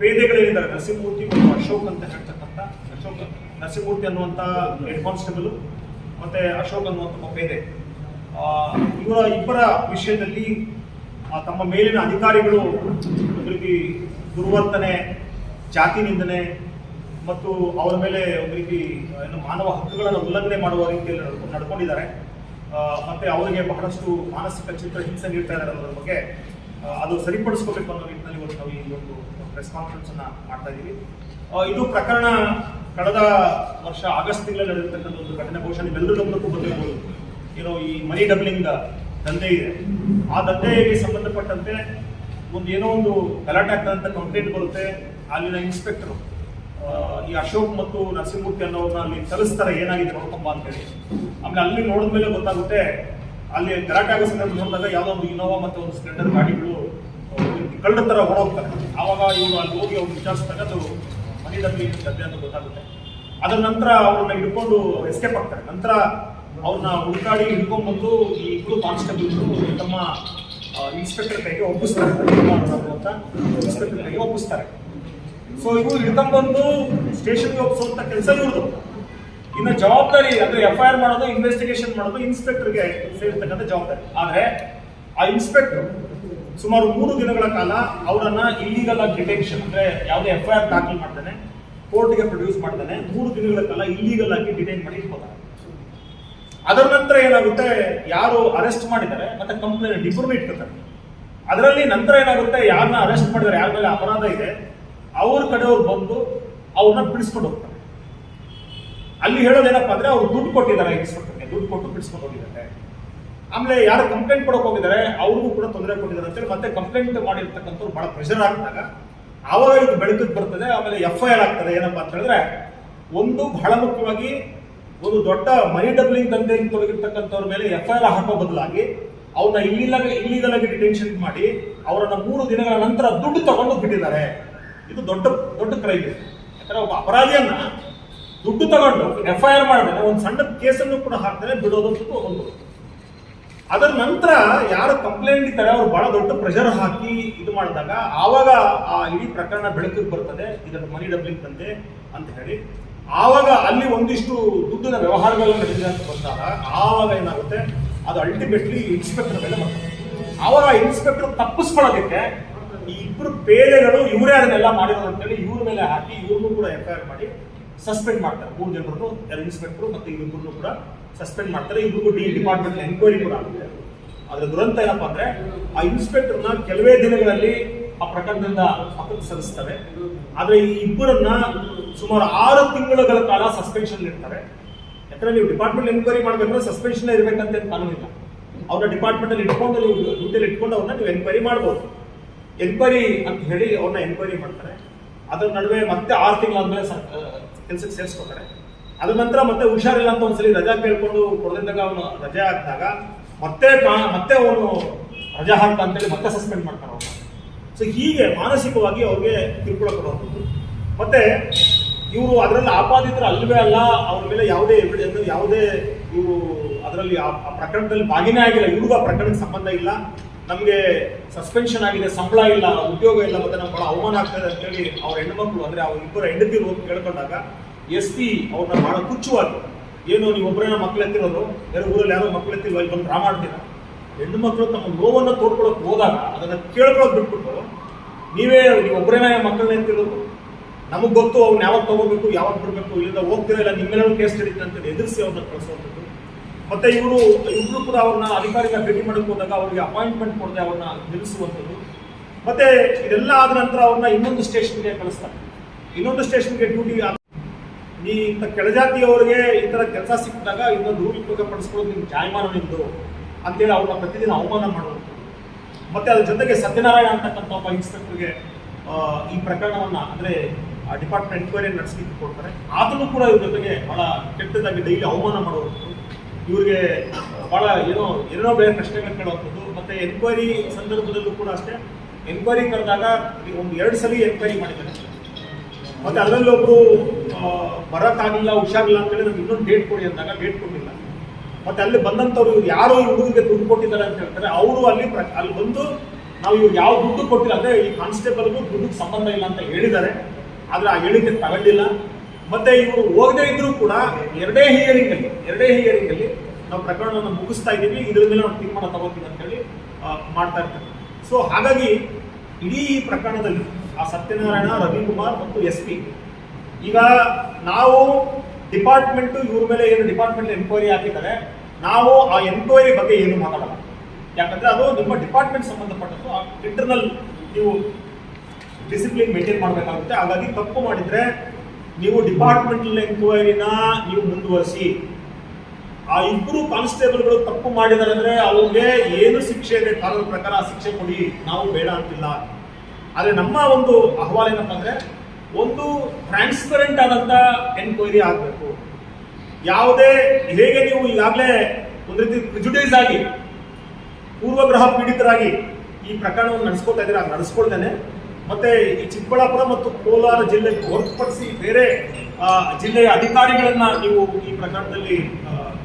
ಪೇದೆಗಳೇನಿದ್ದಾರೆ ನರಸಿಂಹಮೂರ್ತಿ ಮತ್ತು ಅಶೋಕ್ ಅಂತ ಹೇಳ್ತಕ್ಕಂಥ ಅಶೋಕ್, ನರಸಿಂಹಮೂರ್ತಿ ಅನ್ನುವಂಥ ಹೆಡ್ ಕಾನ್ಸ್ಟೇಬಲ್ ಮತ್ತೆ ಅಶೋಕ್ ಅನ್ನುವಂಥ ಪೇದೆ ಇವರ ಇಬ್ಬರ ವಿಷಯದಲ್ಲಿ ತಮ್ಮ ಮೇಲಿನ ಅಧಿಕಾರಿಗಳು ಒಂದು ರೀತಿ ದುರ್ವರ್ತನೆ ಜಾತಿ ನಿಂದನೆ ಮತ್ತು ಅವರ ಮೇಲೆ ಒಂದು ರೀತಿ ಏನು ಮಾನವ ಹಕ್ಕುಗಳನ್ನು ಉಲ್ಲಂಘನೆ ಮಾಡುವ ರೀತಿಯಲ್ಲಿ ನಡ್ಕೊ- ನಡ್ಕೊಂಡಿದ್ದಾರೆ. ಮತ್ತೆ ಅವರಿಗೆ ಬಹಳಷ್ಟು ಮಾನಸಿಕ ಚಿತ್ರ ಹಿಂಸೆ ನೀಡ್ತಾ ಇದ್ದಾರೆ ಅನ್ನೋದ್ರ ಬಗ್ಗೆ ಅದು ಸರಿಪಡಿಸ್ಕೋಬೇಕು ಅನ್ನೋ ನಿಟ್ಟಿನಲ್ಲಿ ಇವತ್ತು ನಾವು ಈ ಒಂದು ಪ್ರೆಸ್ ಕಾನ್ಫರೆನ್ಸ್ ಅನ್ನ ಮಾಡ್ತಾ ಇದ್ದೀವಿ ಇದು ಪ್ರಕರಣ ಕಳೆದ ವರ್ಷ ಆಗಸ್ಟ್ ತಿಂಗಳಲ್ಲಿ ನಡೆದಿರ್ತಕ್ಕಂಥ ಒಂದು ಘಟನೆ ಬಹುಶಃ ನೀವೆಲ್ಲರೂ ಗಮನಕ್ಕೂ ಬಂದಿರ್ಬೋದು. ಏನೋ ಈ ಮನಿ ಡಬ್ಲಿಂಗ್ ದಂಧೆ ಇದೆ. ಆ ದಂಧೆಗೆ ಸಂಬಂಧಪಟ್ಟಂತೆ ಒಂದು ಏನೋ ಒಂದು ಗಲಾಟೆ ಆಗ್ತದಂತ ಕಂಪ್ಲೇಂಟ್ ಬರುತ್ತೆ. ಅಲ್ಲಿನ ಇನ್ಸ್ಪೆಕ್ಟರ್ ಈ ಅಶೋಕ್ ಮತ್ತು ನರಸಿಂಹಮೂರ್ತಿ ಅನ್ನೋರನ್ನ ಅಲ್ಲಿ ಕಲಿಸ್ತಾರೆ ಏನಾಗಿದೆ ನೋಡ್ಕೊಂಬ ಅಂತೇಳಿ. ಆಮೇಲೆ ಅಲ್ಲಿ ನೋಡಿದ್ಮೇಲೆ ಗೊತ್ತಾಗುತ್ತೆ, ಅಲ್ಲಿ ಗಲಾಟೆ ಆಗೋ ಸಂದರ್ಭ ನೋಡಿದಾಗ ಯಾವುದೋ ಒಂದು ಇನೋವಾ ಮತ್ತು ಒಂದು ಸ್ಪ್ಲೆಂಡರ್ ಗಾಡಿಗಳು ಕಳ್ಳರ ಥರ ಓಡೋಗ್ತಾರೆ ಆವಾಗ ಇವರು ಅಲ್ಲಿ ಹೋಗಿ ಅವ್ರು ವಿಚಾರಿಸಿದಾಗ ಅದು ಮನೆಯಲ್ಲಿ ಗದ್ದೆ ಅಂತ ಗೊತ್ತಾಗುತ್ತೆ. ಅದರ ನಂತರ ಅವ್ರನ್ನ ಹಿಡ್ಕೊಂಡು ಎಸ್ಕೇಪ್ ಆಗ್ತಾರೆ. ನಂತರ ಅವ್ರನ್ನ ಹುಡುಕಾಡಿ ಹಿಡ್ಕೊಂಡ್ಬಂದು ಈ ಇಬ್ಬರು ಕಾನ್ಸ್ಟೇಬಲ್ಗಳು ತಮ್ಮ ಇನ್ಸ್ಪೆಕ್ಟರ್ ಕೈಗೆ ಒಪ್ಪಿಸ್ತಾರೆ. ಅಂತ ಇನ್ಸ್ಪೆಕ್ಟರ್ ಕೈಗೆ ಒಪ್ಪಿಸ್ತಾರೆ. ಸೊ ಇವರು ಹಿಡ್ಕೊಂಡ್ಬಂದು ಸ್ಟೇಷನ್ಗೆ ಒಪ್ಪಿಸುವಂತ ಕೆಲಸ ಇವ್ರದ್ದು ಇನ್ನು ಜವಾಬ್ದಾರಿ ಅಂದ್ರೆ ಎಫ್ ಐ ಆರ್ ಮಾಡೋದು ಇನ್ವೆಸ್ಟಿಗೇಷನ್ ಮಾಡೋದು ಇನ್ಸ್ಪೆಕ್ಟರ್ಗೆ ಸೇರ್ತಕ್ಕಂಥ ಜವಾಬ್ದಾರಿ. ಆದ್ರೆ ಆ ಇನ್ಸ್ಪೆಕ್ಟರ್ ಸುಮಾರು ಮೂರು ದಿನಗಳ ಕಾಲ ಅವರನ್ನ ಇಲ್ಲಿಗಲ್ ಆಗಿ ಡಿಟೆನ್ಷನ್ ಅಂದ್ರೆ ಯಾವುದೇ ಎಫ್ ಐ ಆರ್ ದಾಖಲು ಮಾಡ್ತಾನೆ ಕೋರ್ಟ್ಗೆ ಪ್ರೊಡ್ಯೂಸ್ ಮಾಡ್ತಾನೆ, ಮೂರು ದಿನಗಳ ಕಾಲ ಇಲ್ಲಿಗಲ್ ಆಗಿ ಡಿಟೈನ್ ಮಾಡಿ ಇಟ್ಕೋತಾರೆ ಅದರ ನಂತರ ಏನಾಗುತ್ತೆ, ಯಾರು ಅರೆಸ್ಟ್ ಮಾಡಿದ್ದಾರೆ, ಮತ್ತೆ ಕಂಪ್ಲೇಂಟ್ ಇಬ್ಬರನ್ನ ಇಟ್ಕೊತಾರೆ. ಅದರಲ್ಲಿ ನಂತರ ಏನಾಗುತ್ತೆ ಯಾರನ್ನ ಅರೆಸ್ಟ್ ಮಾಡಿದ್ದಾರೆ, ಯಾರ ಮೇಲೆ ಅಪರಾಧ ಇದೆ, ಅವ್ರ ಕಡೆಯವ್ರು ಬಂದು ಅವ್ರನ್ನ ಬಿಡಿಸ್ಕೊಂಡು ಹೋಗ್ತಾರೆ. ಅಲ್ಲಿ ಹೇಳೋದೇನಪ್ಪ ಅಂದ್ರೆ ಅವ್ರು ದುಡ್ಡು ಕೊಟ್ಟಿದ್ದಾರೆ, ಇನ್ಸ್ಪೆಕ್ಟರ್ಗೆ, ದುಡ್ಡು ಕೊಟ್ಟು ಬಿಡಿಸ್ಕೊಂಡು ಹೋಗಿದ್ದಾರೆ. ಆಮೇಲೆ ಯಾರು ಕಂಪ್ಲೇಂಟ್ ಕೊಡಕ್ ಹೋಗಿದ್ದಾರೆ, ಅವ್ರಿಗೂ ಕೂಡ ತೊಂದರೆ ಕೊಟ್ಟಿದ್ದಾರೆ ಅಂತೇಳಿ ಮತ್ತೆ ಕಂಪ್ಲೇಂಟ್ ಮಾಡಿರ್ತಕ್ಕಂಥವ್ರು ಬಹಳ ಪ್ರೆಷರ್ ಆಗ್ದಾಗ ಆವಾಗ ಇದು ಬೆಳಕಿಗೆ ಬರ್ತದೆ, ಆಮೇಲೆ ಎಫ್ ಐ ಆರ್ ಆಗ್ತದೆ, ಏನಪ್ಪಾ ಅಂತ ಹೇಳಿದ್ರೆ, ಒಂದು ಬಹಳ ಮುಖ್ಯವಾಗಿ ಒಂದು ದೊಡ್ಡ ಮನಿ ಡಬ್ಲಿಂಗ್ ದಂಧೆಯಲ್ಲಿ ತೊಡಗಿರ್ತಕ್ಕಂಥವ್ರ ಮೇಲೆ ಎಫ್ ಐ ಆರ್ ಹಾಕೋ ಬದಲಾಗಿ ಅವ್ರನ್ನ ಇಲ್ಲಿಲ್ಲ ಇಲ್ಲಿಗಲ್ ಆಗಿ ಡಿಟೆನ್ಷನ್ ಮಾಡಿ ಅವರನ್ನ ಮೂರು ದಿನಗಳ ನಂತರ ದುಡ್ಡು ತಗೊಂಡು ಬಿಟ್ಟಿದ್ದಾರೆ. ಇದು ದೊಡ್ಡ ದೊಡ್ಡ ಕ್ರೈಮ್ ಇದೆ. ಯಾಕಂದ್ರೆ ಒಬ್ಬ ಅಪರಾಧಿಯನ್ನ ದುಡ್ಡು ತಗೊಂಡು ಎಫ್ ಐ ಆರ್ ಮಾಡಿದ್ರೆ, ಒಂದು ಸಣ್ಣ ಕೇಸನ್ನು ಕೂಡ ಹಾಕ್ತಾರೆ ಬಿಡೋದಂತೂ ಒಂದು ಅದರ ನಂತರ ಯಾರು ಕಂಪ್ಲೇಂಟ್ ಇದ್ದಾರೆ ಅವ್ರು ಬಹಳ ದೊಡ್ಡ ಪ್ರೆಷರ್ ಹಾಕಿ ಇದು ಮಾಡಿದಾಗ ಆವಾಗ ಆ ಇಡೀ ಪ್ರಕರಣ ಬೆಳಕಿಗೆ ಬರ್ತದೆ, ಇದರ ಮನಿ ಡಬ್ಲಿಂಗ್ ತಂದೆ ಅಂತ ಹೇಳಿ. ಆವಾಗ ಅಲ್ಲಿ ಒಂದಿಷ್ಟು ದುಡ್ಡಿನ ವ್ಯವಹಾರಗಳನ್ನು ನಡೆದಿದೆ ಅಂತ ಬಂದಾಗ ಆವಾಗ ಏನಾಗುತ್ತೆ, ಅದು ಅಲ್ಟಿಮೇಟ್ಲಿ ಇನ್ಸ್ಪೆಕ್ಟರ್ ಮೇಲೆ ಬರ್ತದೆ. ಆವಾಗ ಇನ್ಸ್ಪೆಕ್ಟರ್ ತಪ್ಪಿಸ್ಕೊಳ್ಳೋದಕ್ಕೆ ಈ ಇಬ್ಬರು ಪೇದೆಗಳು ಇವರೇ ಅದನ್ನೆಲ್ಲ ಮಾಡಿರೋದು ಅಂತೇಳಿ ಇವ್ರ ಮೇಲೆ ಹಾಕಿ ಇವ್ರನ್ನೂ ಕೂಡ ಎಫ್ ಆರ್ ಮಾಡಿ ಸಸ್ಪೆಂಡ್ ಮಾಡ್ತಾರೆ. ಮೂರು ಜನರನ್ನು, ಎರಡು ಇನ್ಸ್ಪೆಕ್ಟರ್ ಮತ್ತೆ ಇವ್ರಿಬ್ಬರನ್ನು ಕೂಡ ಸಸ್ಪೆಂಡ್ ಮಾಡ್ತಾರೆ. ಇಬ್ಬರಿಗೂ ಡಿ ಡಿಪಾರ್ಟ್ಮೆಂಟ್ ಎನ್ಕ್ವೈರಿ ಕೂಡ ಆಗುತ್ತೆ. ಅದ್ರ ದುರಂತ ಏನಪ್ಪಾ ಅಂದ್ರೆ, ಆ ಇನ್ಸ್ಪೆಕ್ಟರ್ನ ಕೆಲವೇ ದಿನಗಳಲ್ಲಿ ಆ ಪ್ರಕರಣದಿಂದ ಪಕ್ಕಕ್ಕೆ ಸಲ್ಲಿಸ್ತಾರೆ ಆದ್ರೆ ಈ ಇಬ್ಬರನ್ನ ಸುಮಾರು ಆರು ತಿಂಗಳುಗಳ ಕಾಲ ಸಸ್ಪೆನ್ಷನ್ ಇರ್ತಾರೆ ಯಾಕಂದ್ರೆ ನೀವು ಡಿಪಾರ್ಟ್ಮೆಂಟ್ ಎನ್ಕ್ವೈರಿ ಮಾಡಬೇಕಂದ್ರೆ ಸಸ್ಪೆನ್ಷನ್ ಇರಬೇಕಂತ ಕಾನೂನಿಲ್ಲ ಅವರ ಡಿಪಾರ್ಟ್ಮೆಂಟ್ ಅಲ್ಲಿ ಇಟ್ಕೊಂಡು ನೀವು ಡ್ಯೂಟಿಯಲ್ಲಿ ಇಟ್ಕೊಂಡು ಅವ್ರನ್ನ ನೀವು ಎನ್ಕ್ವೈರಿ ಮಾಡ್ಬೋದು. ಎನ್ಕ್ವೈರಿ ಅಂತ ಹೇಳಿ ಅವ್ರನ್ನ ಎನ್ಕ್ವೈರಿ ಮಾಡ್ತಾರೆ. ಅದರ ನಡುವೆ ಮತ್ತೆ ಆರು ತಿಂಗಳಾದ್ಮೇಲೆ ಕೆಲಸಕ್ಕೆ ಸೇರಿಸ್ಕೊತಾರೆ. ಅದ ನಂತರ ಮತ್ತೆ ಹುಷಾರಿಲ್ಲ ಅಂತ ಒಂದ್ಸಲಿ ರಜಾ ಕೇಳ್ಕೊಂಡು ಕೊಡದಿದ್ದಾಗ ಅವನು ರಜೆ ಹಾಕಿದಾಗ ಮತ್ತೆ ಮತ್ತೆ ಅವನು ರಜಾ ಹಾಕ್ತ ಅಂತೇಳಿ ಮತ್ತೆ ಸಸ್ಪೆಂಡ್ ಮಾಡ್ತಾರೆ ಅವನು. ಸೊ ಹೀಗೆ ಮಾನಸಿಕವಾಗಿ ಅವ್ರಿಗೆ ಕಿರುಕುಳ ಕೊಡುವಂಥದ್ದು. ಮತ್ತೆ ಇವರು ಅದರಲ್ಲಿ ಆಪಾದಿತರ ಅಲ್ಲವೇ ಅಲ್ಲ, ಅವ್ರ ಮೇಲೆ ಯಾವುದೇ ಯಾವುದೇ ಇವರು ಅದರಲ್ಲಿ ಆ ಪ್ರಕರಣದಲ್ಲಿ ಭಾಗಿನೇ ಆಗಿಲ್ಲ. ಇವ್ರಿಗೂ ಆ ಪ್ರಕರಣಕ್ಕೆ ಸಂಬಂಧ ಇಲ್ಲ. ನಮಗೆ ಸಸ್ಪೆನ್ಷನ್ ಆಗಿದೆ, ಸಂಬಳ ಇಲ್ಲ, ಉದ್ಯೋಗ ಇಲ್ಲ ಮತ್ತೆ ನಮ್ಗೆ ಬಹಳ ಅವಮಾನ ಆಗ್ತದೆ ಅಂತೇಳಿ ಅವ್ರ ಹೆಣ್ಮಕ್ಳು ಅಂದ್ರೆ ಅವ್ರ ಇಬ್ಬರ ಹೆಂಡತಿ ಹೋಗಿ ಕೇಳ್ಕೊಂಡಾಗ ಎಸ್ ಪಿ ಅವ್ರನ್ನ ಬಹಳ ತುಚ್ಛವಾಗಿ, ಏನು ನೀವು ಒಬ್ಬರೇನ ಮಕ್ಳು ಎತ್ತಿರೋದು, ಬೇರೆ ಊರಲ್ಲಿ ಯಾರೋ ಮಕ್ಳು ಎತ್ತಿರೋ ಇಲ್ಲಿ ಬಂದು ಡ್ರಾ ಮಾಡ್ತೀರಾ? ಹೆಣ್ಣು ಮಕ್ಕಳು ತಮ್ಮ ನೋವನ್ನು ತೋಡ್ಕೊಳಕ್ ಹೋದಾಗ ಅದನ್ನ ಕೇಳ್ಕೊಳಕ್ ಬಿಟ್ಬಿಟ್ಟು ನೀವೇ ನೀವು ಒಬ್ಬರೇನ ಮಕ್ಕಳನ್ನ ಎತ್ತಿರೋದು? ನಮಗ್ ಗೊತ್ತು ಅವ್ನ ಯಾವಾಗ ತಗೋಬೇಕು, ಯಾವಾಗ ಬಿಡಬೇಕು, ಇಲ್ಲಿಂದ ಹೋಗ್ತಿರೋ ಇಲ್ಲ ನಿಮ್ಮೆಲ್ಲ ಕೇಸ್ ಹಿಡಿತಂತ ಅಂತ ಎದುರಿಸಿ ಅವ್ರನ್ನ ಕಳಿಸುವಂಥದ್ದು. ಮತ್ತೆ ಇವರು ಇಬ್ರು ಕೂಡ ಅವ್ರನ್ನ ಅಧಿಕಾರಿಗಳ ಭೇಟಿ ಮಾಡಕ್ ಹೋದಾಗ ಅವ್ರಿಗೆ ಅಪಾಯಿಂಟ್ಮೆಂಟ್ ಕೊಡದೆ ಅವ್ರನ್ನ ನಿಲ್ಲಿಸುವಂಥದ್ದು. ಮತ್ತೆ ಇದೆಲ್ಲ ಆದ ನಂತರ ಅವ್ರನ್ನ ಇನ್ನೊಂದು ಸ್ಟೇಷನ್ಗೆ ಕಳಿಸ್ತಾರೆ. ಇನ್ನೊಂದು ಸ್ಟೇಷನ್ಗೆ ಡ್ಯೂಟಿ ನೀ ಇಂಥ ಕೆಳಜಾತಿಯವರಿಗೆ ಈ ತರ ಕೆಲಸ ಸಿಕ್ಕಿದಾಗ ಇನ್ನೊಂದು ರೂಲ್ ಪಡಿಸ್ಕೊಳ್ಳೋದು ನಿಮ್ಗೆ ಜಾಯಮಾನ ನಿಮ್ಮದು ಅಂತೇಳಿ ಅವ್ರನ್ನ ಪ್ರತಿದಿನ ಅವಮಾನ ಮಾಡುವಂಥದ್ದು. ಮತ್ತೆ ಅದ್ರ ಜೊತೆಗೆ ಸತ್ಯನಾರಾಯಣ ಅಂತಕ್ಕಂಥ ಒಬ್ಬ ಇನ್ಸ್ಪೆಕ್ಟರ್ಗೆ ಈ ಪ್ರಕರಣವನ್ನ ಅಂದ್ರೆ ಡಿಪಾರ್ಟ್ಮೆಂಟ್ ಎನ್ಕ್ವೈರಿ ನಡೆಸಲಿಕ್ಕೆ ಕೊಡ್ತಾರೆ. ಆದರೂ ಕೂಡ ಇವ್ರ ಜೊತೆಗೆ ಬಹಳ ಕೆಟ್ಟದಾಗಿ ಡೈಲಿ ಅವಮಾನ ಮಾಡುವಂಥದ್ದು. ಇವ್ರಿಗೆ ಬಹಳ ಏನೋ ಏನೋ ಬೇರೆ ಪ್ರಶ್ನೆಗಳು ಕೇಳುವಂಥದ್ದು. ಮತ್ತೆ ಎನ್ಕ್ವೈರಿ ಸಂದರ್ಭದಲ್ಲೂ ಕೂಡ ಅಷ್ಟೇ. ಎನ್ಕ್ವೈರಿ ಕರೆದಾಗ ಒಂದು ಎರಡು ಸಲ ಎನ್ಕ್ವೈರಿ ಮಾಡಿದ್ದಾರೆ. ಮತ್ತೆ ಆ, ಬರಕ್ಕಾಗಿಲ್ಲ ಹುಷಾರಿಲ್ಲ ಅಂತೇಳಿ ನಮ್ಗೆ ಇನ್ನೊಂದು ಡೇಟ್ ಕೊಡಿ ಅಂದಾಗ ಡೇಟ್ ಕೊಟ್ಟಿಲ್ಲ. ಮತ್ತೆ ಅಲ್ಲಿ ಬಂದಂಥವ್ರು ಇವ್ರು ಯಾರೋ ಈ ಹುಡುಗರಿಗೆ ದುಡ್ಡು ಕೊಟ್ಟಿದ್ದಾರೆ ಅಂತ ಹೇಳ್ತಾರೆ. ಅವರು ಅಲ್ಲಿ ಪ್ರ- ಅಲ್ಲಿ ಬಂದು ನಾವು ಇವ್ರು ಯಾವ ದುಡ್ಡು ಕೊಟ್ಟಿಲ್ಲ. ಅಂದ್ರೆ ಈ ಕಾನ್ಸ್ಟೇಬಲ್ಗೂ ದುಡ್ಡು ಸಂಬಂಧ ಇಲ್ಲ ಅಂತ ಹೇಳಿದ್ದಾರೆ. ಆದ್ರೆ ಆ ಹೇಳಿಕೆ ತಗೊಂಡಿಲ್ಲ. ಮತ್ತೆ ಇವರು ಹೋಗದೇ ಇದ್ರೂ ಕೂಡ ಎರಡೇ ಹಿಯರಿಂಗ್ ಅಲ್ಲಿ ಎರಡೇ ಹಿಯರಿಂಗ್ ಅಲ್ಲಿ ನಾವು ಪ್ರಕರಣವನ್ನು ಮುಗಿಸ್ತಾ ಇದ್ದೀವಿ. ಇದ್ರ ಮೇಲೆ ನಾವು ತೀರ್ಮಾನ ತಗೋತೀವಿ ಅಂತ ಹೇಳಿ ಮಾಡ್ತಾ ಇರ್ತಾರೆ. ಸೊ ಹಾಗಾಗಿ ಇಡೀ ಈ ಪ್ರಕರಣದಲ್ಲಿ ಆ ಸತ್ಯನಾರಾಯಣ, ರವಿಕುಮಾರ್ ಮತ್ತು ಎಸ್ ಪಿ, ಈಗ ನಾವು ಡಿಪಾರ್ಟ್ಮೆಂಟ್ ಇವ್ರ ಮೇಲೆ ಏನು ಡಿಪಾರ್ಟ್ಮೆಂಟ್ ಎನ್ಕ್ವೈರಿ ಹಾಕಿದ್ದಾರೆ, ನಾವು ಆ ಎನ್ಕ್ವೈರಿ ಬಗ್ಗೆ ಏನು ಮಾತಾಡೋಣ ಯಾಕಂದ್ರೆ ಅದು ನಿಮ್ಮ ಡಿಪಾರ್ಟ್ಮೆಂಟ್ ಸಂಬಂಧಪಟ್ಟದ್ದು ಇಂಟರ್ನಲ್ ನೀವು ಡಿಸಿಪ್ಲಿನ್ ಮೇಂಟೈನ್ ಮಾಡಬೇಕಾಗುತ್ತೆ. ಹಾಗಾಗಿ ತಪ್ಪು ಮಾಡಿದ್ರೆ ನೀವು ಡಿಪಾರ್ಟ್ಮೆಂಟಲ್ ಎಂಕ್ವೈರಿನ ನೀವು ಮುಂದುವರಿಸಿ. ಆ ಇಬ್ಬರು ಕಾನ್ಸ್ಟೇಬಲ್ಗಳು ತಪ್ಪು ಮಾಡಿದ್ದಾರೆ ಅಂದ್ರೆ ಅವ್ರಿಗೆ ಏನು ಶಿಕ್ಷೆ ಇದೆ, ಕಾನೂನು ಪ್ರಕಾರ ಶಿಕ್ಷೆ ಕೊಡಿ, ನಾವು ಬೇಡ ಅಂತಿಲ್ಲ. ಆದರೆ ನಮ್ಮ ಒಂದು ಅಹವಾಲು ಏನಪ್ಪ ಅಂದ್ರೆ ಒಂದು ಟ್ರಾನ್ಸ್ಪರೆಂಟ್ ಆದಂತ ಎನ್ಕ್ವೈರಿ ಆಗಬೇಕು. ಯಾವುದೇ, ಹೇಗೆ ನೀವು ಈಗಾಗಲೇ ಒಂದು ರೀತಿ ಪ್ರಿಜುಡೈಸ್ ಆಗಿ, ಪೂರ್ವಗ್ರಹ ಪೀಡಿತರಾಗಿ ಈ ಪ್ರಕರಣವನ್ನು ನಡೆಸ್ಕೊಳ್ತಾ ಇದ್ದೀರಾ ನಡೆಸ್ಕೊಳ್ತೇನೆ ಮತ್ತೆ ಈ ಚಿಕ್ಕಬಳ್ಳಾಪುರ ಮತ್ತು ಕೋಲಾರ ಜಿಲ್ಲೆಗೆ ಹೊರತುಪಡಿಸಿ ಬೇರೆ ಜಿಲ್ಲೆಯ ಅಧಿಕಾರಿಗಳನ್ನ ನೀವು ಈ ಪ್ರಕರಣದಲ್ಲಿ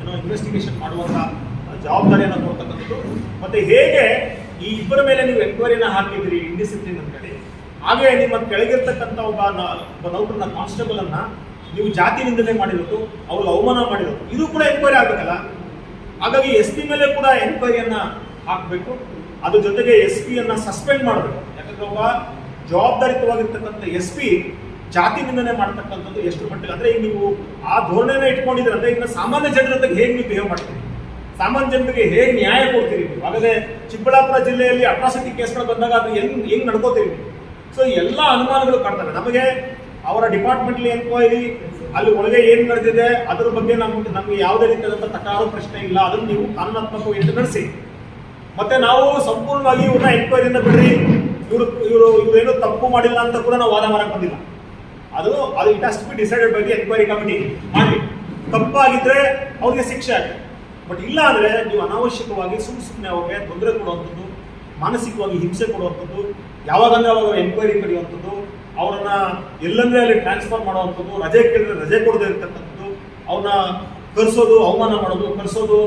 ಏನೋ ಇನ್ವೆಸ್ಟಿಗೇಷನ್ ಮಾಡುವಂತ ಜವಾಬ್ದಾರಿಯನ್ನು ಕೊಡ್ತಕ್ಕಂಥದ್ದು ಮತ್ತೆ ಹೇಗೆ ಈ ಇಬ್ಬರ ಮೇಲೆ ನೀವು ಎನ್ಕ್ವೈರಿನ ಹಾಕಿದ್ರಿ ಇಂಡಿಸಿಪ್ಲಿನ್ ಅಂತ ಹೇಳಿ. ಹಾಗೆ ನಿಮ್ಮ ಕೆಳಗಿರ್ತಕ್ಕಂಥ ಒಬ್ಬ ಒಬ್ಬ ನೌಕರನ ಕಾನ್ಸ್ಟೇಬಲ್ ಅನ್ನ ನೀವು ಜಾತಿ ಮಾಡಿರೋದು ಅವ್ರಿಗೆ ಅವಮಾನ ಮಾಡಿರೋದು, ಇದು ಕೂಡ ಎನ್ಕ್ವೈರಿ ಆಗಬೇಕಲ್ಲ. ಹಾಗಾಗಿ ಎಸ್ ಪಿ ಮೇಲೆ ಕೂಡ ಎನ್ಕ್ವೈರಿಯನ್ನ ಹಾಕಬೇಕು. ಅದ್ರ ಜೊತೆಗೆ ಎಸ್ ಪಿ ಅನ್ನ ಸಸ್ಪೆಂಡ್ ಮಾಡಬೇಕು. ಯಾಕಂದ್ರೆ ಒಬ್ಬ ಜವಾಬ್ದಾರಿತವಾಗಿರ್ತಕ್ಕಂಥ ಎಸ್ ಪಿ ಜಾತಿ ನಿಂದನೆ ಮಾಡ್ತಕ್ಕಂಥದ್ದು ಎಷ್ಟು ಮಟ್ಟಿಗೆ? ಅಂದ್ರೆ ಈಗ ನೀವು ಆ ಧೋರಣೆನ ಇಟ್ಕೊಂಡಿದ್ರೆ ಅಂದ್ರೆ ಇನ್ನು ಸಾಮಾನ್ಯ ಜನರ ಜೊತೆಗೆ ಹೇಗೆ ನೀವು ಬಿಹೇವ್ ಮಾಡ್ತೀರಿ? ಸಾಮಾನ್ಯ ಜನರಿಗೆ ಹೇಗೆ ನ್ಯಾಯ ಕೊಡ್ತೀರಿ ನೀವು? ಹಾಗಾದ್ರೆ ಚಿಕ್ಕಬಳ್ಳಾಪುರ ಜಿಲ್ಲೆಯಲ್ಲಿ ಅಟ್ರಾಸಿಟಿ ಕೇಸ್ಗಳು ಬಂದಾಗ ಅದು ಹೆಂಗ್ ಹೆಂಗ್ ನಡ್ಕೋತೀರಿ ಸೊ ಎಲ್ಲ ಅನುಮಾನಗಳು ಕಾಡ್ತವೆ ನಮಗೆ ಅವರ ಡಿಪಾರ್ಟ್ಮೆಂಟ್ಲಿ ಎನ್ಕ್ವೈರಿ, ಅಲ್ಲಿ ಒಳಗೆ ಏನು ನಡೆದಿದೆ, ಅದರ ಬಗ್ಗೆ ನಮ್ಗೆ, ನಮಗೆ ಯಾವುದೇ ರೀತಿಯಾದಂಥ ತಕರಾರು ಪ್ರಶ್ನೆ ಇಲ್ಲ. ಅದನ್ನು ನೀವು ಕಾನೂನಾತ್ಮಕವಾಗಿ ನಡೆಸಿ. ಮತ್ತೆ ನಾವು ಸಂಪೂರ್ಣವಾಗಿ ಇವ್ರನ್ನ ಎನ್ಕ್ವೈರಿಯಿಂದ ಬಿಡ್ರಿ. ಇವರು ಇವರು ಇವರೇನು ತಪ್ಪು ಮಾಡಿಲ್ಲ ಅಂತ ಕೂಡ ನಾವು ವಾದ ಮಾಡಕ್ ಬಂದಿಲ್ಲ. ಅದು ಅದು it has be decided by the enquiry committee ಮಾಡಿ ತಪ್ಪಾಗಿದ್ರೆ ಅವ್ರಿಗೆ ಶಿಕ್ಷೆ ಆಗಿ ಬಟ್ ಇಲ್ಲ ಅಂದ್ರೆ ನೀವು ಅನಾವಶ್ಯಕವಾಗಿ ಸುಮ್ ಸುಮ್ಮನೆ ಅವ್ರಿಗೆ ತೊಂದರೆ ಕೊಡುವಂಥದ್ದು, ಮಾನಸಿಕವಾಗಿ ಹಿಂಸೆ ಕೊಡುವಂಥದ್ದು, ಯಾವಾಗಂದ್ರೆ ಅವಾಗ ಎನ್ಕ್ವೈರಿ ಕರೆಯುವಂಥದ್ದು ಅವರನ್ನ ಎಲ್ಲಂದ್ರೆ ಅಲ್ಲಿ ಟ್ರಾನ್ಸ್ಫರ್ ಮಾಡುವಂಥದ್ದು, ರಜೆ ಕೇಳಿದ್ರೆ ರಜೆ ಕೊಡದೇ ಇರತಕ್ಕಂಥದ್ದು, ಅವ್ರನ್ನ ಕರೆಸೋದು, ಅವಮಾನ ಮಾಡೋದು, ಕರೆಸೋದು,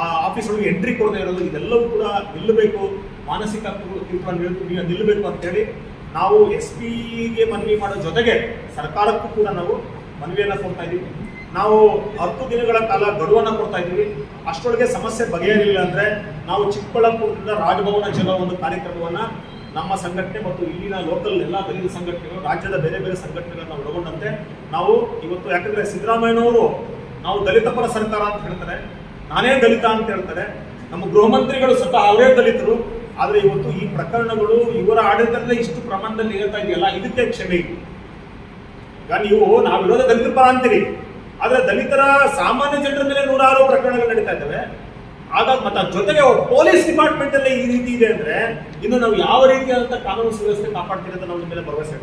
ಆ ಆಫೀಸ್ ಒಳಗೆ ಎಂಟ್ರಿ ಕೊಡದೇ ಇರೋದು, ಇದೆಲ್ಲವೂ ಕೂಡ ನಿಲ್ಲಬೇಕು. ಮಾನಸಿಕ ನಿಲ್- ನಿಲ್ಲಬೇಕು ಅಂತೇಳಿ ನಾವು ಎಸ್ ಪಿಗೆ ಮನವಿ ಮಾಡೋ ಜೊತೆಗೆ ಸರ್ಕಾರಕ್ಕೂ ಕೂಡ ನಾವು ಮನವಿಯನ್ನು ಕೊಡ್ತಾ ಇದ್ದೀವಿ. ನಾವು ಹತ್ತು ದಿನಗಳ ಕಾಲ ಗಡುವನ್ನು ಕೊಡ್ತಾ ಇದ್ದೀವಿ. ಅಷ್ಟರೊಳಗೆ ಸಮಸ್ಯೆ ಬಗೆಹರಿಲಿಲ್ಲ ಅಂದ್ರೆ ನಾವು ಚಿಕ್ಕಬಳ್ಳಾಪುರದಿಂದ ರಾಜಭವನ ಚಲೋ ಒಂದು ಕಾರ್ಯಕ್ರಮವನ್ನ ನಮ್ಮ ಸಂಘಟನೆ ಮತ್ತು ಇಲ್ಲಿನ ಲೋಕಲ್ ಎಲ್ಲ ದಲಿತ ಸಂಘಟನೆಗಳು, ರಾಜ್ಯದ ಬೇರೆ ಬೇರೆ ಸಂಘಟನೆಗಳನ್ನ ಒಳಗೊಂಡಂತೆ ನಾವು ಇವತ್ತು ಯಾಕಂದ್ರೆ ಸಿದ್ದರಾಮಯ್ಯನವರು ನಾವು ದಲಿತ ಪರ ಸರ್ಕಾರ ಅಂತ ಹೇಳ್ತಾರೆ. ನಾನೇ ದಲಿತ ಅಂತ ಹೇಳ್ತಾರೆ. ನಮ್ಮ ಗೃಹ ಮಂತ್ರಿಗಳು ಸ್ವತಃ ಅವರೇ ದಲಿತರು. ಆದ್ರೆ ಇವತ್ತು ಈ ಪ್ರಕರಣಗಳು ಇವರ ಆಡಳಿತದಲ್ಲೇ ಇಷ್ಟು ಪ್ರಮಾಣದಲ್ಲಿ ಹೇಳ್ತಾ ಇದೆಯಲ್ಲ, ಇದಕ್ಕೆ ಕ್ಷಮೆ. ಈಗ ನೀವು ನಾವು ವಿರೋಧ ದಲಿತರ ಪರ ಅಂತೀರಿ. ಆದರೆ ದಲಿತರ ಸಾಮಾನ್ಯ ಜನರ ಮೇಲೆ ನೂರಾರು ಪ್ರಕರಣಗಳು ನಡೀತಾ ಇದ್ದಾವೆ. ಆಗ ಮತ್ತೆ ಜೊತೆಗೆ ಪೊಲೀಸ್ ಡಿಪಾರ್ಟ್ಮೆಂಟ್ ಅಲ್ಲೇ ಈ ರೀತಿ ಇದೆ ಅಂದ್ರೆ ಇನ್ನು ನಾವು ಯಾವ ರೀತಿಯಾದಂತ ಕಾನೂನು ಸುವ್ಯವಸ್ಥೆ ಕಾಪಾಡ್ತೀರಿ ಅಂತ ನಿಮ್ಮ ಮೇಲೆ ಭರವಸೆ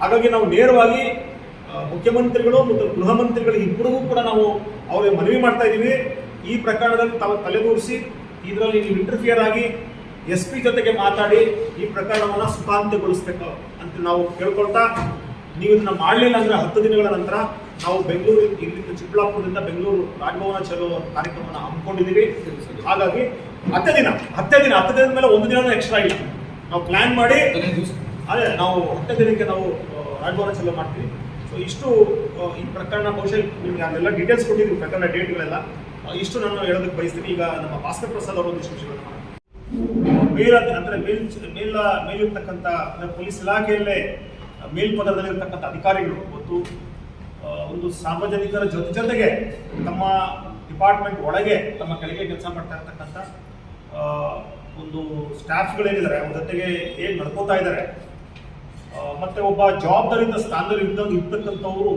ಹಾಗಾಗಿ ನಾವು ನೇರವಾಗಿ ಮುಖ್ಯಮಂತ್ರಿಗಳು ಮತ್ತು ಗೃಹ ಮಂತ್ರಿಗಳು ಇಬ್ಬರಿಗೂ ಕೂಡ ನಾವು ಅವರಿಗೆ ಮನವಿ ಮಾಡ್ತಾ ಇದ್ದೀವಿ ಈ ಪ್ರಕರಣದಲ್ಲಿ ತಾವು ತಲೆದೂರಿಸಿ, ಇದರಲ್ಲಿ ನೀವು ಇಂಟರ್ಫಿಯರ್ ಆಗಿ ಎಸ್ ಪಿ ಜೊತೆಗೆ ಮಾತಾಡಿ ಈ ಪ್ರಕರಣವನ್ನ ಸುಖಾಂತ್ಯಗೊಳಿಸ್ಬೇಕು ಅಂತ ನಾವು ಕೇಳ್ಕೊಳ್ತಾ ನೀವು ಇದನ್ನ ಮಾಡಲಿಲ್ಲ ಅಂದ್ರೆ ಹತ್ತು ದಿನಗಳ ನಂತರ ನಾವು ಬೆಂಗಳೂರು ಇಲ್ಲಿಂದ ಚಿಕ್ಕಬಳ್ಳಾಪುರದಿಂದ ಬೆಂಗಳೂರು ರಾಜಭವನ ಚಲೋ ಕಾರ್ಯಕ್ರಮವನ್ನು ಹಮ್ಮಿಕೊಂಡಿದ್ದೀವಿ. ಹಾಗಾಗಿ ಹತ್ತೇ ದಿನ ಹತ್ತೇ ದಿನ, ಹತ್ತು ದಿನದ ಮೇಲೆ ಒಂದು ದಿನ ಎಕ್ಸ್ಟ್ರಾ ಇಲ್ಲ. ನಾವು ಪ್ಲಾನ್ ಮಾಡಿ, ಅದೇ ನಾವು ಹತ್ತೇ ದಿನಕ್ಕೆ ನಾವು ರಾಜಭವನ ಚಲೋ ಮಾಡ್ತೀವಿ. ಸೊ ಇಷ್ಟು ಈ ಪ್ರಕರಣ ಬಹುಶಃ ನಿಮ್ಗೆ ಅದೆಲ್ಲ ಡೀಟೇಲ್ಸ್ ಕೊಟ್ಟಿದ್ದೀವಿ, ಪ್ರಕರಣ ಡೇಟ್ಗಳೆಲ್ಲ ಇಷ್ಟು ನಾನು ಹೇಳೋದಕ್ಕೆ ಬಯಸ್ತೀನಿ. ಈಗ ನಮ್ಮ ಭಾಸ್ಕರ್ ಪ್ರಸಾದ್ ಅವರು ಮಾಡ್ತಾರೆ ಮೇಲ್ ಅಂದ್ರೆ ಮೇಲ್ ಮೇಲ್ ಮೇಲಿರ್ತಕ್ಕಂಥ ಅಂದ್ರೆ ಪೊಲೀಸ್ ಇಲಾಖೆಯಲ್ಲೇ ಮೇಲ್ಪದರದಲ್ಲಿರ್ತಕ್ಕಂಥ ಅಧಿಕಾರಿಗಳು ಮತ್ತು ಒಂದು ಸಾರ್ವಜನಿಕರ ಜೊತೆ ಜೊತೆಗೆ ತಮ್ಮ ಡಿಪಾರ್ಟ್ಮೆಂಟ್ ಒಳಗೆ ತಮ್ಮ ಕೆಳಗೆ ಕೆಲಸ ಮಾಡ್ತಾ ಇರ್ತಕ್ಕಂಥ ಒಂದು ಸ್ಟಾಫ್ಗಳೇನಿದ್ದಾರೆ, ಅವ್ರ ಜೊತೆಗೆ ಹೇಗೆ ನಡ್ಕೋತಾ ಇದ್ದಾರೆ. ಮತ್ತೆ ಒಬ್ಬ ಜವಾಬ್ದಾರಿಯಿಂದ ಸ್ಥಾನದಲ್ಲಿ ಇದ್ದಂಗೆ ಇರ್ತಕ್ಕಂಥವರು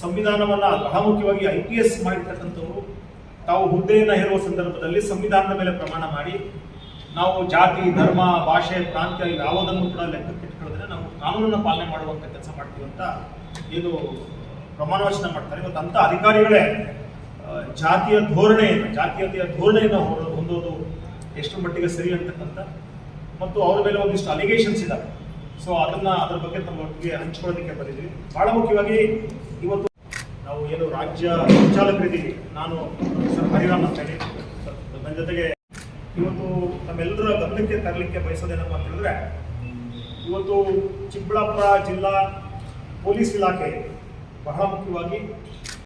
ಸಂವಿಧಾನವನ್ನು ಸಂವಿಧಾನವನ್ನ ಬಹಳ ಮುಖ್ಯವಾಗಿ ಐ ಪಿ ಎಸ್ ಮಾಡಿರ್ತಕ್ಕಂಥವ್ರು, ತಾವು ಹುದ್ದೆಯನ್ನು ಹೇರುವ ಸಂದರ್ಭದಲ್ಲಿ ಸಂವಿಧಾನದ ಮೇಲೆ ಪ್ರಮಾಣ ಮಾಡಿ ನಾವು ಜಾತಿ, ಧರ್ಮ, ಭಾಷೆ, ಪ್ರಾಂತ್ಯ ಯಾವುದನ್ನು ಕೂಡ ಲೆಕ್ಕಕ್ಕೆ ಇಟ್ಕೊಳ್ಳೋದ್ರೆ ನಾವು ಕಾನೂನನ್ನು ಪಾಲನೆ ಮಾಡುವಂಥ ಕೆಲಸ ಮಾಡ್ತೀವಿ ಅಂತ ಇದು ಪ್ರಮಾಣ ವಚನ ಮಾಡ್ತಾರೆ. ಇವತ್ತು ಅಂತ ಅಧಿಕಾರಿಗಳೇ ಜಾತಿಯ ಧೋರಣೆಯನ್ನು, ಜಾತೀಯತೆಯ ಧೋರಣೆಯನ್ನು ಹೊಂದೋದು ಎಷ್ಟು ಮಟ್ಟಿಗೆ ಸರಿ ಅಂತಕ್ಕಂಥ ಮತ್ತು ಅವ್ರ ಮೇಲೆ ಒಂದಿಷ್ಟು ಅಲಿಗೇಷನ್ಸ್ ಇದ್ದಾವೆ ಸೊ ಅದನ್ನ ಅದ್ರ ಬಗ್ಗೆ ತಮ್ಮ ಒಟ್ಟಿಗೆ ಹಂಚ್ಕೊಳ್ಳೋದಕ್ಕೆ ಬಂದಿದ್ವಿ ಬಹಳ ಮುಖ್ಯವಾಗಿ ಇವತ್ತು ನಾವು ಏನು ರಾಜ್ಯ ಸಂಚಾಲಕರಿದ್ದೀವಿ. ನಾನು ಸರ್ ಹರಿರಾಮ್ ಅಂತ ಹೇಳಿ. ನನ್ನ ಜೊತೆಗೆ ಇವತ್ತು ನಮ್ಮೆಲ್ಲರ ಗಮನಕ್ಕೆ ತರಲಿಕ್ಕೆ ಬಯಸೋದೇನಪ್ಪ ಅಂತ ಹೇಳಿದ್ರೆ ಇವತ್ತು ಚಿಕ್ಕಬಳ್ಳಾಪುರ ಜಿಲ್ಲಾ ಪೊಲೀಸ್ ಇಲಾಖೆ ಬಹಳ ಮುಖ್ಯವಾಗಿ